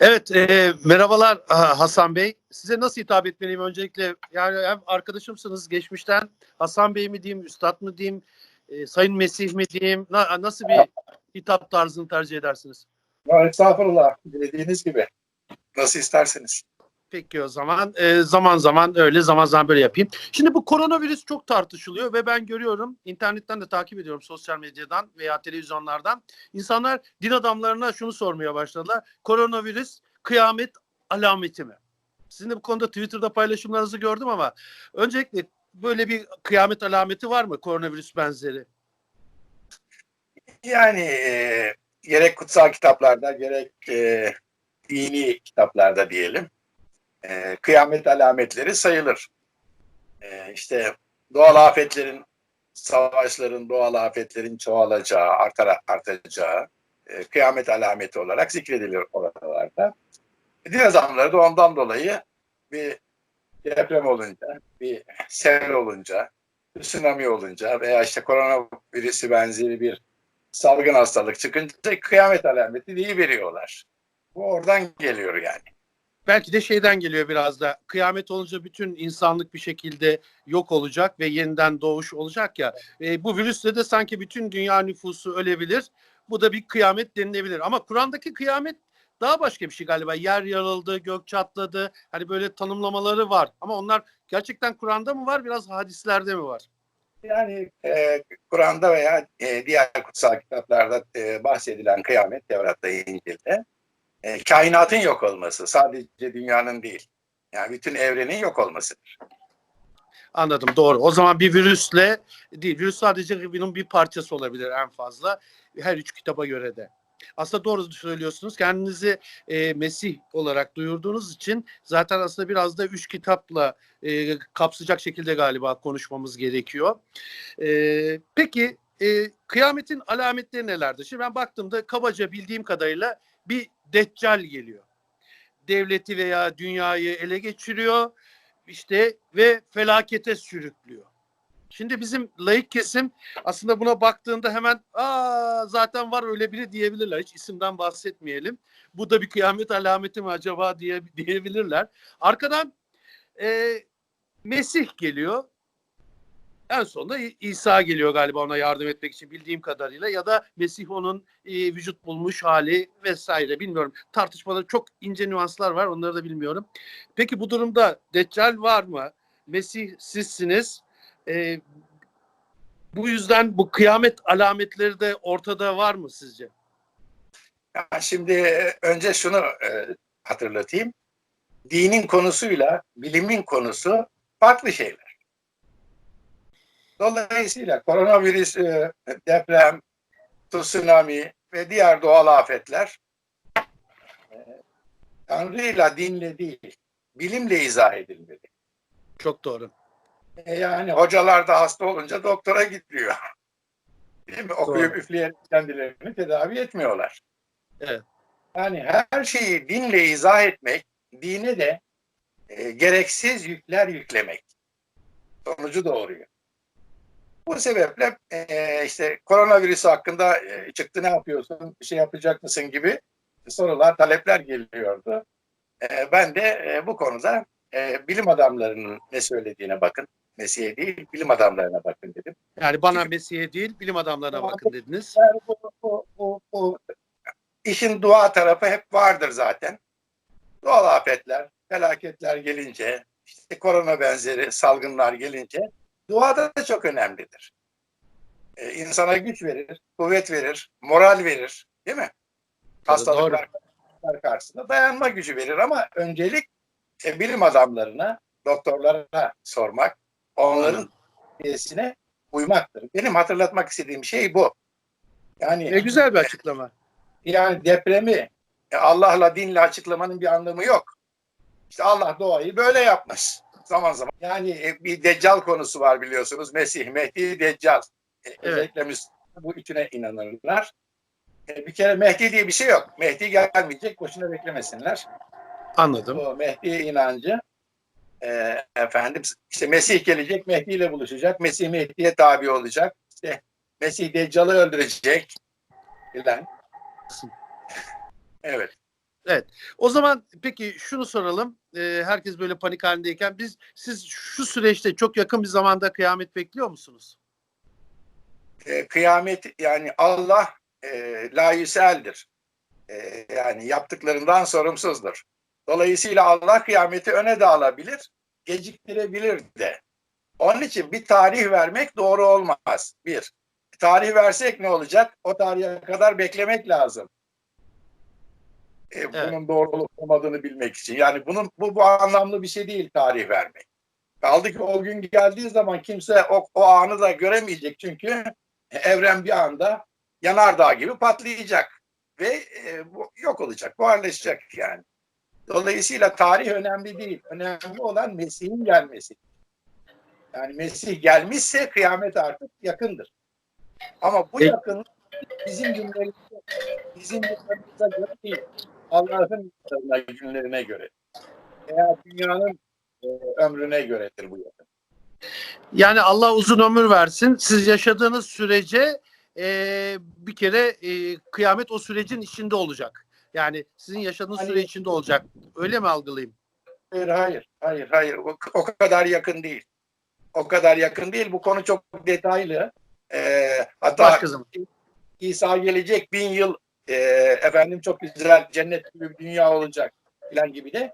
Evet, e, merhabalar Hasan Bey. Size nasıl hitap etmeliyim öncelikle? Yani hem arkadaşımsınız geçmişten. Hasan Bey mi diyeyim, Üstad mı diyeyim, e, Sayın Mesih mi diyeyim? Na- nasıl bir hitap tarzını tercih edersiniz? Ya, Estağfurullah. Dediğiniz gibi. Nasıl isterseniz. Peki o zaman e, zaman zaman öyle zaman zaman böyle yapayım. Şimdi bu koronavirüs çok tartışılıyor ve ben görüyorum internetten de takip ediyorum sosyal medyadan veya televizyonlardan. İnsanlar din adamlarına şunu sormaya başladılar. Koronavirüs kıyamet alameti mi? Sizin de bu konuda Twitter'da paylaşımlarınızı gördüm ama öncelikle böyle bir kıyamet alameti var mı koronavirüs benzeri? Yani e, gerek kutsal kitaplarda gerek e, dini kitaplarda diyelim e, kıyamet alametleri sayılır. E, işte doğal afetlerin, savaşların, doğal afetlerin çoğalacağı, artar, artacağı e, kıyamet alameti olarak zikredilir oralarda. Din da ondan dolayı bir deprem olunca, bir sel olunca, tsunami olunca veya işte koronavirüsü benzeri bir salgın hastalık çıkınca kıyamet alameti diye veriyorlar. Bu oradan geliyor yani. Belki de şeyden geliyor biraz da. Kıyamet olunca bütün insanlık bir şekilde yok olacak ve yeniden doğuş olacak ya. E, bu virüsle de sanki bütün dünya nüfusu ölebilir. Bu da bir kıyamet denilebilir. Ama Kur'an'daki kıyamet daha başka bir şey galiba. Yer yarıldı, gök çatladı. Hani böyle tanımlamaları var. Ama onlar gerçekten Kur'an'da mı var, biraz hadislerde mi var? Yani e, Kur'an'da veya e, diğer kutsal kitaplarda e, bahsedilen kıyamet, Tevrat'ta, İncil'de e, kainatın yok olması, sadece dünyanın değil. Yani bütün evrenin yok olmasıdır. Anladım doğru. O zaman bir virüsle değil. Virüs sadece bunun bir parçası olabilir en fazla. Her üç kitaba göre de. Aslında doğru söylüyorsunuz. Kendinizi e, Mesih olarak duyurduğunuz için zaten aslında biraz da üç kitapla e, kapsayacak şekilde galiba konuşmamız gerekiyor. E, peki e, kıyametin alametleri nelerdir? Şimdi ben baktığımda kabaca bildiğim kadarıyla bir deccal geliyor. Devleti veya dünyayı ele geçiriyor işte ve felakete sürüklüyor. Şimdi bizim laik kesim aslında buna baktığında hemen aa zaten var öyle biri diyebilirler. Hiç isimden bahsetmeyelim. Bu da bir kıyamet alameti mi acaba diye diyebilirler. Arkadan e, Mesih geliyor. En sonunda İsa geliyor galiba ona yardım etmek için bildiğim kadarıyla ya da Mesih onun e, vücut bulmuş hali vesaire bilmiyorum. Tartışmada çok ince nüanslar var onları da bilmiyorum. Peki bu durumda Deccal var mı? Mesih sizsiniz. E, bu yüzden bu kıyamet alametleri de ortada var mı sizce? Ya şimdi e, önce şunu e, hatırlatayım. Dinin konusuyla bilimin konusu farklı şeyler. Dolayısıyla koronavirüs, e, deprem, tsunami ve diğer doğal afetler e, Tanrı'yla, dinle değil, bilimle izah edilmeli. Çok doğru. E, Yani hocalar da hasta olunca doktora gidiyor. Değil mi? Okuyup Doğru. üfleyerek kendilerini tedavi etmiyorlar. Evet. Yani her şeyi dinle izah etmek, dine de e, gereksiz yükler yüklemek sonucu doğuruyor. Bu sebeple e, işte koronavirüs hakkında e, çıktı ne yapıyorsun, bir şey yapacak mısın gibi sorular, talepler geliyordu. E, ben de e, bu konuda e, bilim adamlarının ne söylediğine bakın. Mesih'e değil, bilim adamlarına bakın dedim. Yani bana Mesih'e değil bilim adamlarına bakın dediniz. Yani bu, bu, bu, bu işin dua tarafı hep vardır zaten. Doğal afetler, felaketler gelince, işte korona benzeri salgınlar gelince dua da çok önemlidir. Ee, insana güç verir, kuvvet verir, moral verir, değil mi? Hastalıklar karşısında dayanma gücü verir ama öncelik e, bilim adamlarına, doktorlara sormak, onların tavsiyesine uymaktır. Benim hatırlatmak istediğim şey bu. Yani Ne güzel bir açıklama. yani depremi e, Allah'la dinle açıklamanın bir anlamı yok. İşte Allah doğayı böyle yapmış zaman zaman. Yani e, bir deccal konusu var biliyorsunuz. Mesih, Mehdi, Deccal. E, Özellikle Müslümanlar bu üçüne inanırlar. E, Bir kere Mehdi diye bir şey yok. Mehdi gelmeyecek, boşuna beklemesinler. Anladım. Bu Mehdi inancı e, efendim işte Mesih gelecek, Mehdi ile buluşacak. Mesih Mehdi'ye tabi olacak. İşte Mesih Deccal'ı öldürecek filan. Evet. O zaman peki şunu soralım. Ee, herkes böyle panik halindeyken biz siz şu süreçte çok yakın bir zamanda kıyamet bekliyor musunuz? E, kıyamet yani Allah e, layüseldir. E, yani yaptıklarından sorumsuzdur. Dolayısıyla Allah kıyameti öne de alabilir, geciktirebilir de. Onun için bir tarih vermek doğru olmaz. Bir. Tarih versek ne olacak? O tarihe kadar beklemek lazım. E, bunun doğru olup olmadığını bilmek için. Yani bunun bu, bu anlamlı bir şey değil tarih vermek. Kaldı ki o gün geldiği zaman kimse o, o anı da göremeyecek. Çünkü evren bir anda yanardağ gibi patlayacak ve e, bu yok olacak, buharlaşacak yani. Dolayısıyla tarih önemli değil. Önemli olan Mesih'in gelmesi. Yani Mesih gelmişse kıyamet artık yakındır. Ama bu yakın bizim günlerimizde, bizim günlerimize göre değil. Allah'ın günlerine, göre. Veya dünyanın e, ömrüne göredir bu yakın. Yani Allah uzun ömür versin. Siz yaşadığınız sürece e, bir kere e, kıyamet o sürecin içinde olacak. Yani sizin yaşadığınız Hani- süre içinde olacak. Öyle mi algılayayım? Hayır, hayır, hayır, hayır. O, o kadar yakın değil. O kadar yakın değil. Bu konu çok detaylı. Ee, hatta Başka zaman. İsa gelecek bin yıl e, efendim çok güzel cennet gibi bir dünya olacak falan gibi de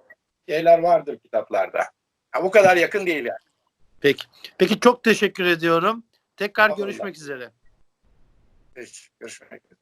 şeyler vardır kitaplarda. Ha, bu kadar yakın değil yani. Peki. Peki çok teşekkür ediyorum. Tekrar Eyvallah. görüşmek üzere. Peki, Görüşmek üzere.